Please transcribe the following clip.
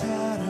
사랑